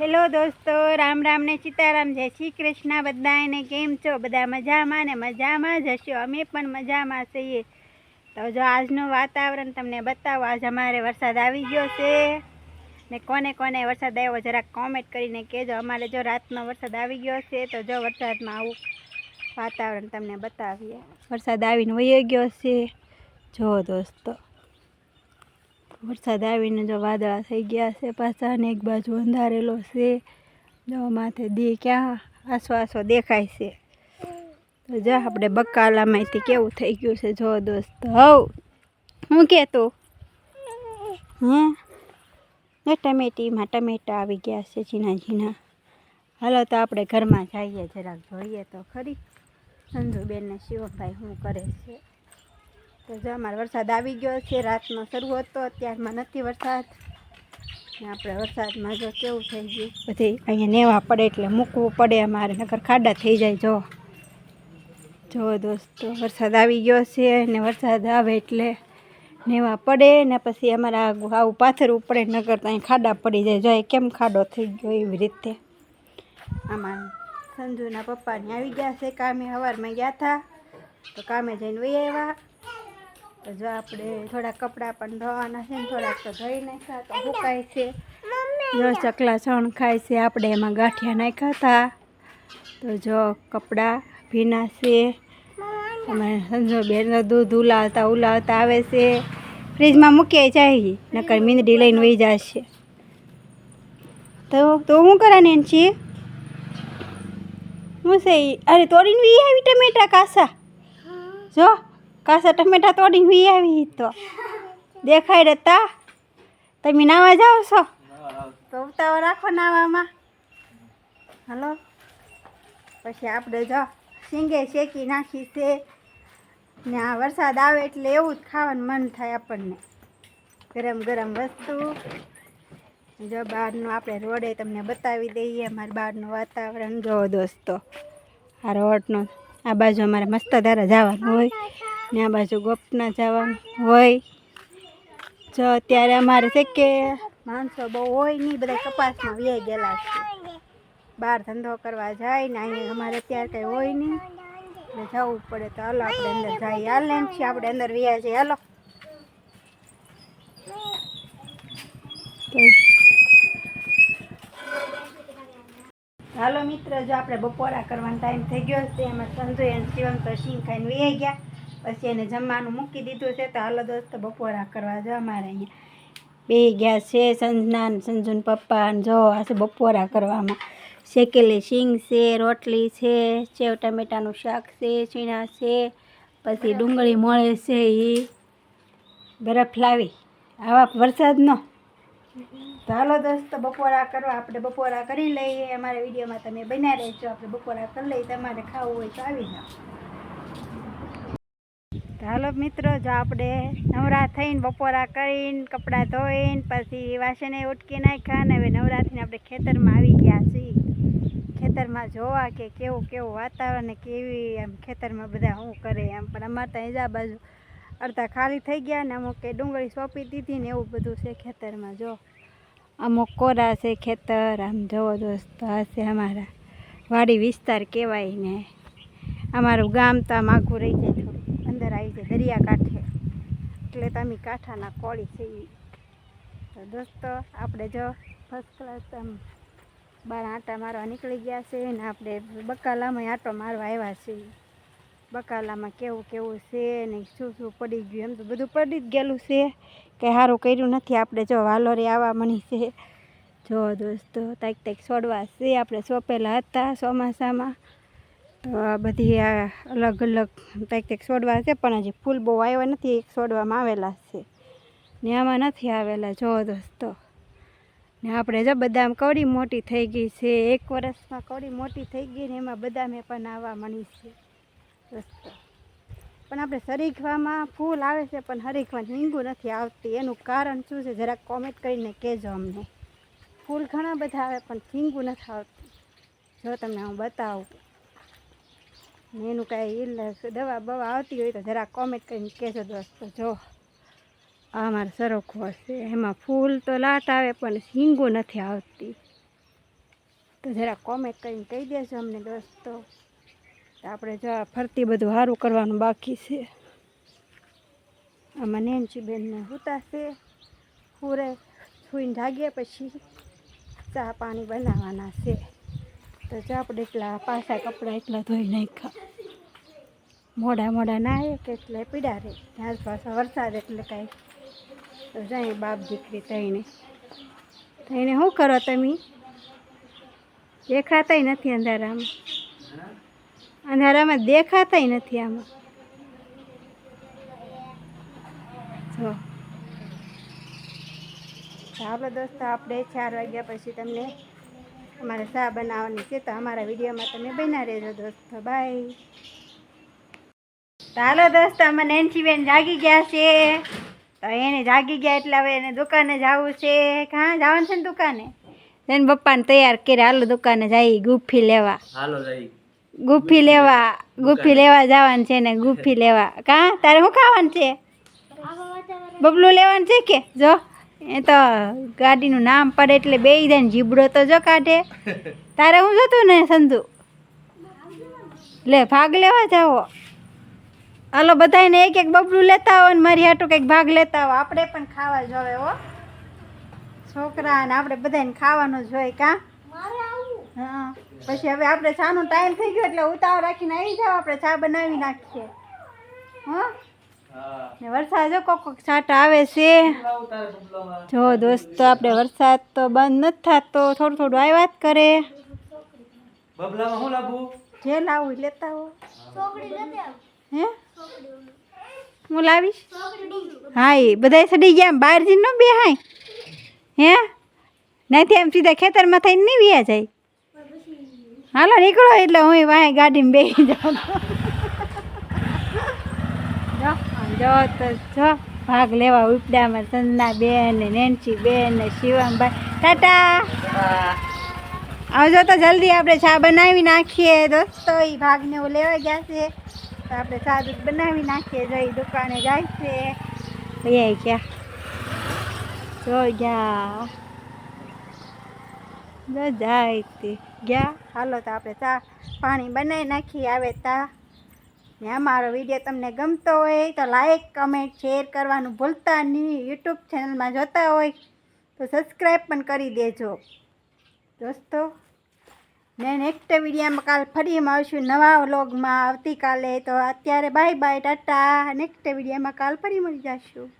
Hello દોસ્તો, રામ રામ ને સીતારામ, જય શ્રી કૃષ્ણ. બધાને કેમ છો? બધા મજામાં ને મજામાં જ હશો? અમે પણ મજામાં છીએ. તો જો આજનું વાતાવરણ તમને બતાવો. આજ અમારે વરસાદ આવી ગયો છે. ને કોને કોને વરસાદ આવ્યો જરાક કોમેન્ટ કરીને કહેજો. અમારે જો રાતનો વરસાદ આવી ગયો છે, તો જો વરસાદમાં આવું વાતાવરણ તમને બતાવીએ. વરસાદ આવીને વહી ગયો છે. જો દોસ્તો. વરસાદ આવીને જો વાદળા થઈ ગયા છે પાછા અને એક બાજુ અંધારેલો છે. જો માથે દી ક્યાં આસો આસો દેખાય છે. તો જા આપણે બકાલામાંથી કેવું થઈ ગયું છે જો દોસ્ત. હવ, હું કહેતો હે? ને ટમેટીમાં ટમેટા આવી ગયા છે ઝીણા ઝીણા. હાલો તો આપણે ઘરમાં જઈએ જરાક જોઈએ તો ખરી. સંજુબેન ને શિવભાઈ શું કરે છે? તો જો અમારે વરસાદ આવી ગયો છે, રાતનો શરૂ હતો, અત્યારમાં નથી વરસાદ. ને આપણે વરસાદમાં જો કેવું થઈ ગયું. બધી અહીંયા નેવા પડે એટલે મૂકવું પડે અમારે નગર ખાડા થઈ જાય જો. જો દોસ્તો, વરસાદ આવી ગયો છે ને વરસાદ આવે એટલે નેવા પડે ને પછી અમારા આવું પાથરવું પડે નગર તો અહીં ખાડા પડી જાય. જો કેમ ખાડો થઈ ગયો એવી રીતે. આમાં સંજુના પપ્પાને આવી ગયા છે, કામે સવારમાં ગયા હતા તો કામે જઈને વહી આવ્યા. તો જો આપણે થોડાક કપડાં પણ ધોવાના છે ને થોડાક તો ધોઈ નાખ્યા તો સુકાય છે. જો ચકલા સણ ખાય છે, આપણે એમાં ગાંઠિયા નાખ્યા હતા. તો જો કપડાં ભીના છે. અમે સંજો બેન દૂધ ઉલાવતા ઉલાવતા આવે છે. ફ્રીજમાં મૂકી જાય નકર મીંદડી લઈને વહી જશે. તો તો શું કરવાની એમ છીએ? હું છે અરે તોડીને વી આવી ટમેટા કાસા. જો કાસા ટમેટા તોડીને વી આવી તો. દેખાય રે તા તમે નાવા જાઓ છો? તો ઉતાવળ રાખો નાવામાં. હલો? પછી આપણે જો શીંગે શેકી નાખી છે. ને આ વરસાદ આવે એટલે એવું જ ખાવાનું મન થાય આપણને. ગરમ ગરમ વસ્તુ. જો બહારનું આપણે રોડે તમને બતાવી દઈએ, અમારે બહારનું વાતાવરણ. જો દોસ્તો, આ રોડનો, આ બાજુ અમારે મસ્ત ધારા જવાનું હોય. ને આ બાજુ ગોપના જવાનું હોય. જો અત્યારે અમારે છે કે માણસો બહુ હોય નહીં, બધા કપાસમાં વ્યાઈ ગયેલા છે. બહાર ધંધો કરવા જાય ને અહીંયા અમારે અત્યારે કંઈ હોય નહીં. એટલે જવું પડે તો હાલો, આપણે અંદર જઈએ. હાલ ને છીએ આપણે અંદર વ્યા જઈએ. હાલો. હાલો મિત્ર, જો આપણે બપોરા કરવાનો ટાઈમ થઈ ગયો છે. એમાં સંજુ અને શિવમ તો સિંગ ખાઈને વ્યાઈ ગયા. પછી એને જમવાનું મૂકી દીધું છે તો હાલો દોસ્તો, બપોરા કરવા જો અમારે અહીંયા. બે ગયા છે, સંજના સંજુન પપ્પા અને જો આ બપોરા કરવામાં. શેકેલી શીંગ છે, રોટલી છે, સેવ ટમેટાનું શાક છે છીણા છે, પછી ડુંગળી મળે છે એ બરફ લાવી. આવા વરસાદનો. હાલો દોસ્તો, બપોરા કરવા આપણે બપોરા કરી લઈએ. અમારા વિડીયોમાં તમે બનાવી રહેજો. આપણે બપોરા કરી લઈએ. તમારે ખાવું હોય તો આવી જાઓ. હાલો મિત્રો, જો આપણે નવરા થઈને બપોરા કરીને કપડાં ધોઈને પછી વાસણે ઉટકી નાખ્યા અને હવે નવરા આપણે ખેતરમાં આવી ગયા છીએ. ખેતરમાં જોવા કે કેવું કેવું વાતાવરણ કેવી એમ ખેતરમાં બધા શું કરે એમ. પણ અમારે ત્યાં એજા બાજુ અડધા ખાલી થઈ ગયા ને અમુક કે ડુંગળી સોંપી દીધી ને એવું બધું છે ખેતરમાં. જો અમુક કોરા છે ખેતર, આમ જોવો દોસ્તો હશે અમારા વાડી વિસ્તાર કહેવાય ને. અમારું ગામ તો આમ આઘું રહી જાય. અંદર આવી જાય દરિયા કાંઠે. એટલે તમે કાંઠાના કોળી છે તો દોસ્તો, આપણે જો ફર્સ્ટ ક્લાસ આમ બાર આંટા મારવા નીકળી ગયા છે ને આપણે બકાલામાં આંટો મારવા આવ્યા છીએ. બકાલામાં કેવું કેવું છે ને શું શું પડી ગયું એમ તો બધું પડી જ ગયેલું છે કંઈ સારું કર્યું નથી. આપણે જો વાલોરે આવવા મળી છે. જો દોસ્તો તાક તાક છોડવા છે. આપણે સોંપેલા હતા ચોમાસામાં. તો આ બધી આ અલગ અલગ તાક તાક છોડવા છે, પણ હજી ફૂલ બહુ આવ્યા નથી, એક છોડવામાં આવેલા છે. ને આમાં નથી આવેલા, જો દોસ્તો. ને આપણે જો બદામ કવડી મોટી થઈ ગઈ છે, એક વર્ષમાં કવડી મોટી થઈ ગઈ ને એમાં બદામે પણ આવવા મળી છે, દોસ્તો. પણ આપણે શરીખવામાં ફૂલ આવે છે, પણ હરીખમાં હિંગું નથી આવતી. એનું કારણ શું છે, જરાક કોમેન્ટ કરીને કહેજો અમને. ફૂલ ઘણા બધા આવે, પણ હિંગુ નથી આવતું. જો તમને હું બતાવું. એનું કાંઈ ઇલાજ દવા બવા આવતી હોય તો જરાક કોમેન્ટ કરીને કહેજો દોસ્તો, જો. આ મારો સરખો છે એમાં ફૂલ તો લાટ આવે પણ હિંગુ નથી આવતી. તો જરા કોમેન્ટ કરીને કહી દેજો અમને દોસ્તો. આપણે જો ફરતી બધું સારું કરવાનું બાકી છે. આમાં નેન્સી બેનને હુતાશે. પૂરે સૂઈને જાગીએ પછી ચા પાણી બનાવવાના છે. તો જો આપણે એટલા પાસા કપડાં એટલા ધોઈ નાખ્યા. મોડા મોડા નાહે કે એટલે પીડા રહે ત્યાર પાછા વરસાદ એટલે કાંઈ. તો જાય બાપ દીકરી થઈને થઈને શું કરો તમે? દેખાતાય નથી અંધારામાં. અંધારામાં દેખાતાય નથી આમાં. જો. ચાલો દોસ્તો, આપણે ચાર વાગ્યા પછી તમને અમારે શા બનાવવાની છે તો અમારા વિડીયોમાં તમે બના રહેજો દોસ્તો. બાય. ચાલો દોસ્તો અમે નેન્સીબેન જાગી ગયા છે. તો એને જાગી ગયા એટલે હવે એને દુકાને જવું છે. કાં જવાનું છે ને દુકાને? એને પપ્પાને તૈયાર કરી હાલો દુકાને જાય ગુફી લેવા. હાલો જઈ ગુફી લેવા ગુફી લેવા જવાનું છે ને ગુફી લેવા. કાં? તારે શું ખાવાનું છે? બબલું લેવાનું છે કે? જો. એ તો ગાડીનું નામ પડે એટલે બે જાય ને જીબડો તો જો કાઢે. તારે હું જોતું ને સંધુ? લે ભાગ લેવા જાઓ. હાલો બધાને એક એક બબલું લેતા આવો ને મારી હાટું કંઈક ભાગ લેતા આવો. આપણે પણ ખાવા જોવે હો. છોકરા ને આપણે બધાને ખાવાનું જોઈએ કાં? હા. પછી હવે આપણે ચાનો ટાઈમ થઈ ગયો એટલે ઉતાવળ રાખીને આવી જાવ આપણે ચા બનાવી નાખીએ. હા? ને વરસાદ જો કોક કોક છાંટા આવે છે. જો દોસ્તો આપણે વરસાદ તો બંધ નથી થતો થોડું થોડું આવ્યા જ કરે. બબલામાં શું લાવવું જે લાવું લેતા હો? હે હું લાવીશ? હા એ બધા સડી ગયા બહાર જઈને ન બેહાય. હે? નથી એમ સીધા ખેતરમાં થઈને નહીં વ્યા જાય. હાલો નીકળો એટલે હું વાંહે ગાડીમાં બેસી જાઉં. જો તો જો ભાગ લેવા ઉપડામાં સંજના બેન ને નેન્સી બેન ને શિવમભાઈ. ટાટા! આવજો તો જલ્દી આપણે ચા બનાવી નાખીએ. દોસ્તો એ ભાગને એવું લેવા ગયા છે તો આપણે ચા દૂધ બનાવી નાખીએ. જઈ દુકાને જાય છે. એ ગયા જો ગયા જો જાય તે. ગયા હાલો તો આપણે ચા પાણી બનાવી નાખીએ. આવે તા. ને અમારો વીડિયો તમને ગમતો હોય તો લાઇક કમેન્ટ શેર કરવાનું ભૂલતા નહીં. યુટ્યુબ ચેનલમાં જોતા હોય તો સબસ્ક્રાઈબ પણ કરી દેજો. દોસ્તો, ને નેક્સ્ટ વિડીયામાં કાલ ફરી મળશું નવા વ્લોગમાં આવતીકાલે તો અત્યારે બાય બાય ટાટા નેક્સ્ટ વિડીયામાં કાલ ફરી મળી જશું.